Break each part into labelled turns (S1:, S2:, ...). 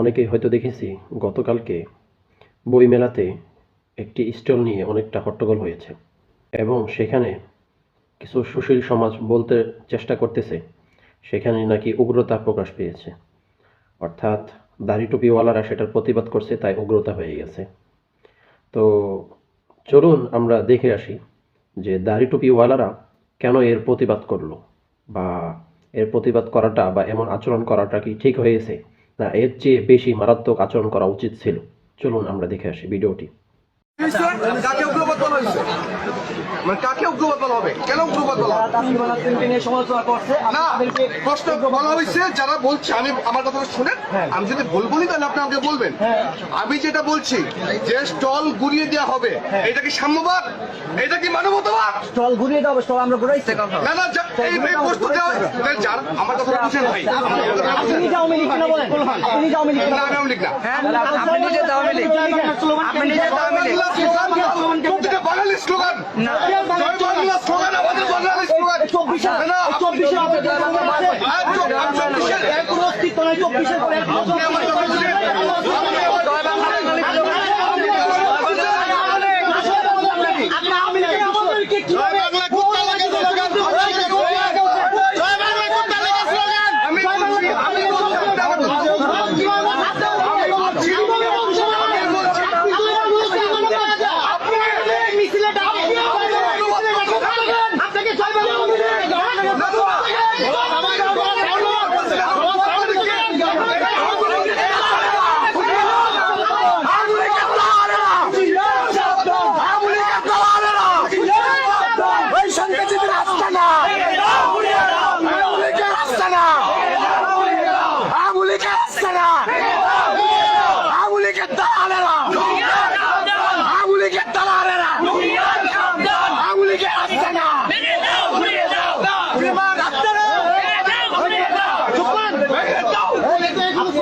S1: অনেকেই হয়তো দেখেছি, গতকালকে বই মেলাতে একটি স্টল নিয়ে অনেকটা হট্টগোল হয়েছে এবং সেখানে কিছু সুশীল সমাজ বলতে চেষ্টা করতেছে, সেখানে নাকি উগ্রতা প্রকাশ পেয়েছে। অর্থাৎ দাড়ি টুপিওয়ালারা সেটার প্রতিবাদ করছে, তাই উগ্রতা হয়ে গেছে। তো চলুন আমরা দেখে আসি যে দাড়ি টুপিওয়ালারা কেন এর প্রতিবাদ করল, বা এর প্রতিবাদ করাটা বা এমন আচরণ করাটা কি ঠিক হয়েছে? না এর চেয়ে বেশি মারাত্মক আচরণ করা উচিত ছিল। চলুন আমরা দেখে আসি ভিডিওটি।
S2: কাকে উগ্রবাদ বলা হয়েছে? মানে কাকে উগ্রবাদ বলা হবে? কেন উগ্রবাদ বলা হবে?
S3: তাসিমানা সিনকে নিয়ে সমালোচনা করছে। আপনি
S2: না প্রশ্ন বলা হয়েছে যারা বলছে আমি আমার কথাটা শুনেন
S3: হ্যাঁ।
S2: আমি যদি ভুল বলি তাহলে আপনি আমাকে বলবেন।
S3: হ্যাঁ।
S2: আমি যেটা বলছি যে স্টল ঘুরিয়ে দেওয়া হবে
S3: হ্যাঁ।
S2: এটা কি সাম্যবাদ? এটা কি মানবতাবাদ?
S3: স্টল ঘুরিয়ে দাও স্টল আমরা ঘুরাইছি
S2: না না এই প্রশ্ন দেওয়া যার আমার কথা বুঝেন ভাই। আমার
S3: আপনি
S2: বুঝেন।
S3: নিজে আওয়ামী বলেন? আপনি
S2: না আমি আওয়ামী লীগ না।
S3: তাহলে আপনি নিজে আওয়ামী লীগ। আপনি নিজে
S2: প্রতিটা বাঙালি স্লোগান বাংলা স্লোগান আমাদের বাঙালি স্লোগান
S3: চব্বিশে চব্বিশে অস্তিত্ব নাই চব্বিশের পরে
S2: আপনি আমার কথা বুঝেন। আপনি আমার-
S3: আপনি আওয়ামী লীগের আমাদেরকে কীভাবে
S2: বাংলা কুত্তা লাগে স্লোগান। জয় বাংলা কুত্তা লাগে স্লোগান। আমি বলছি, আমি বলছি, আপনি আমার কথা বুঝুন। আমি বলছি, আমি বলছি,
S3: আপনাকে জয় বাংলা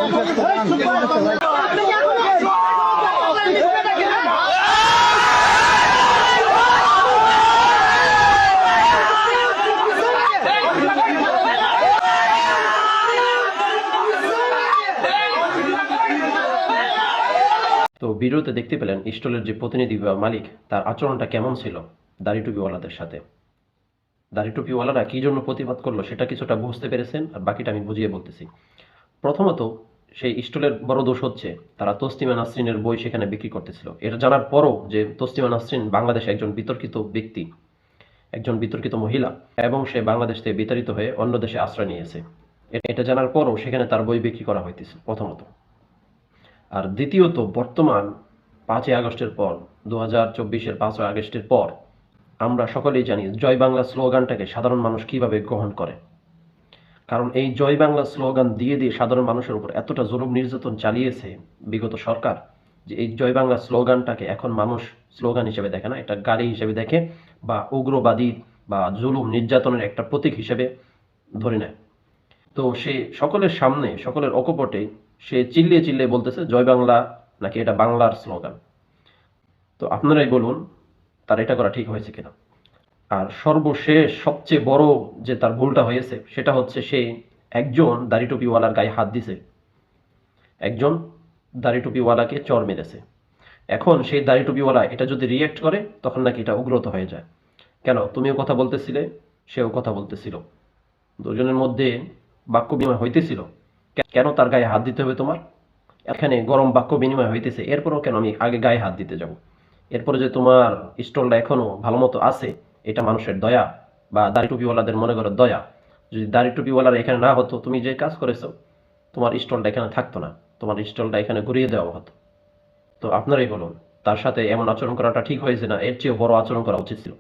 S1: তো ভিডিওতে দেখতে পেলেন স্টলের যে প্রতিনিধি বা মালিক, তার আচরণটা কেমন ছিল দাড়ি টুপিওয়ালাদের সাথে? দাড়ি টুপিওয়ালারা কী জন্য প্রতিবাদ করল সেটা কিছুটা বুঝতে পেরেছেন, আর বাকিটা আমি বুঝিয়ে বলতেছি। প্রথমত সেই স্টলের বড় দোষ হচ্ছে, তারা তসলিমা নাসরিনের বই সেখানে বিক্রি করতেছিল। এটা জানার পরও যে তসলিমা নাসরিন বাংলাদেশে একজন বিতর্কিত ব্যক্তি, একজন বিতর্কিত মহিলা, এবং সে বাংলাদেশ থেকে বিতাড়িত হয়ে অন্য দেশে আশ্রয় নিয়েছে। এটা জানার পরও সেখানে তার বই বিক্রি করা হইতেছে, প্রথমত। আর দ্বিতীয়ত, বর্তমান পাঁচই আগস্টের পর দু হাজার চব্বিশের পাঁচই আগস্টের পর, আমরা সকলেই জানি জয় বাংলা স্লোগানটাকে সাধারণ মানুষ কীভাবে গ্রহণ করে। কারণ এই জয় বাংলা স্লোগান দিয়ে দিয়ে সাধারণ মানুষের উপর এতটা জুলুম নির্যাতন চালিয়েছে বিগত সরকার যে এই জয় বাংলা স্লোগানটাকে এখন মানুষ স্লোগান হিসেবে দেখে না, এটা গালি হিসেবে দেখে বা উগ্রবাদী বা জুলুম নির্যাতনের একটা প্রতীক হিসেবে ধরে নেয়। তো সে সকলের সামনে, সকলের অকপটে সে চিল্লিয়ে চিল্লিয়ে বলতেছে, জয় বাংলা নাকি এটা বাংলার স্লোগান। তো আপনারাই বলুন, তার এটা করা ঠিক হয়েছে কিনা। আর সর্বশেষ সবচেয়ে বড় যে তার ভুলটা হয়েছে, সেটা হচ্ছে সে একজন দাড়ি টুপিওয়ালার গায়ে হাত দিছে। একজন দাড়ি টুপিওয়ালাকে চর মেরেছে। এখন সেই দাড়ি টুপিওয়ালা এটা যদি রিয়েক্ট করে, তখন নাকি এটা উগ্রত হয়ে যায়। কেন? তুমিও কথা বলতেছিলে, সেও কথা বলতেছিল। দুজনের মধ্যে বাক্য বিনিময় হইতেছিল। কেন তার গায়ে হাত দিতে হবে তোমার? এখানে গরম বাক্য বিনিময় হইতেছে। এরপরও কেন আমি আগে গায়ে হাত দিতে যাব? এরপরে যে তোমার স্টলটা এখনও ভালো মতো আছে এটা মানুষের দয়া বা দাড়ি টুপিওয়ালাদের মনে করো দয়া। যদি দাড়ি টুপিওয়ালারা এখানে না হতো, তুমি যে কাজ করেছ, তোমার স্টলটা এখানে থাকতো না। তোমার স্টলটা এখানে ঘুরিয়ে দেওয়া হতো। তো আপনারাই বলুন, তার সাথে এমন আচরণ করাটা ঠিক হয়েছে না? এর চেয়ে বড় আচরণ করা উচিত ছিল।